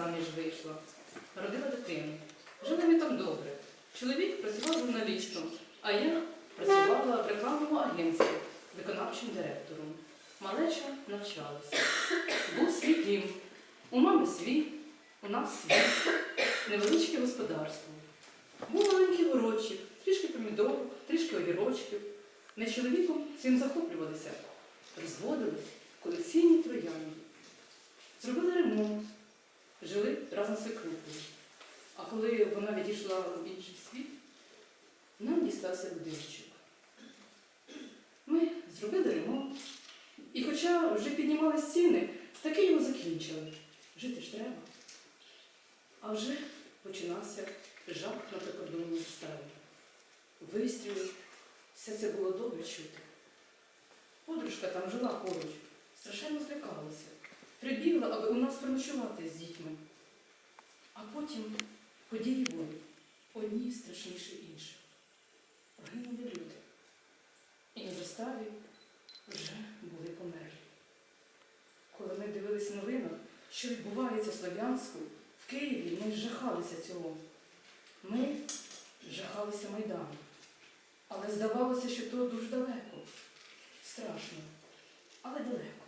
заміж вийшла. Родила дитину. Жили ми там добре. Чоловік працював журналістом, а я працювала в рекламному агентстві виконавчим директором. Малеча навчалася. Був свій дім. У мами свій, у нас свій. Невеличке господарство. Був маленький городчик, трішки помідорок, трішки огірочків. Ми з чоловіком цим захоплювалися. Розводили колекційні троянди. Зробили ремонт, жили разом з свекрухою. А коли вона відійшла в інший світ, нам дістався будиночок. Ми зробили ремонт. І хоча вже піднімали ціни, таки його закінчили. Жити ж треба. А вже починався жах на прикордонній ставі. Вистріли, все це було добре чути. Подружка там жила поруч, страшенно злякалася. Прибігла, аби у нас переночувати потім події були одні страшніші інших. Гинули люди. І на заставі вже були померлі. Коли ми дивилися новинах, що відбувається в Слов'янську, в Києві ми жахалися цього. Ми жахалися Майдану. Але здавалося, що то дуже далеко. Страшно, але далеко.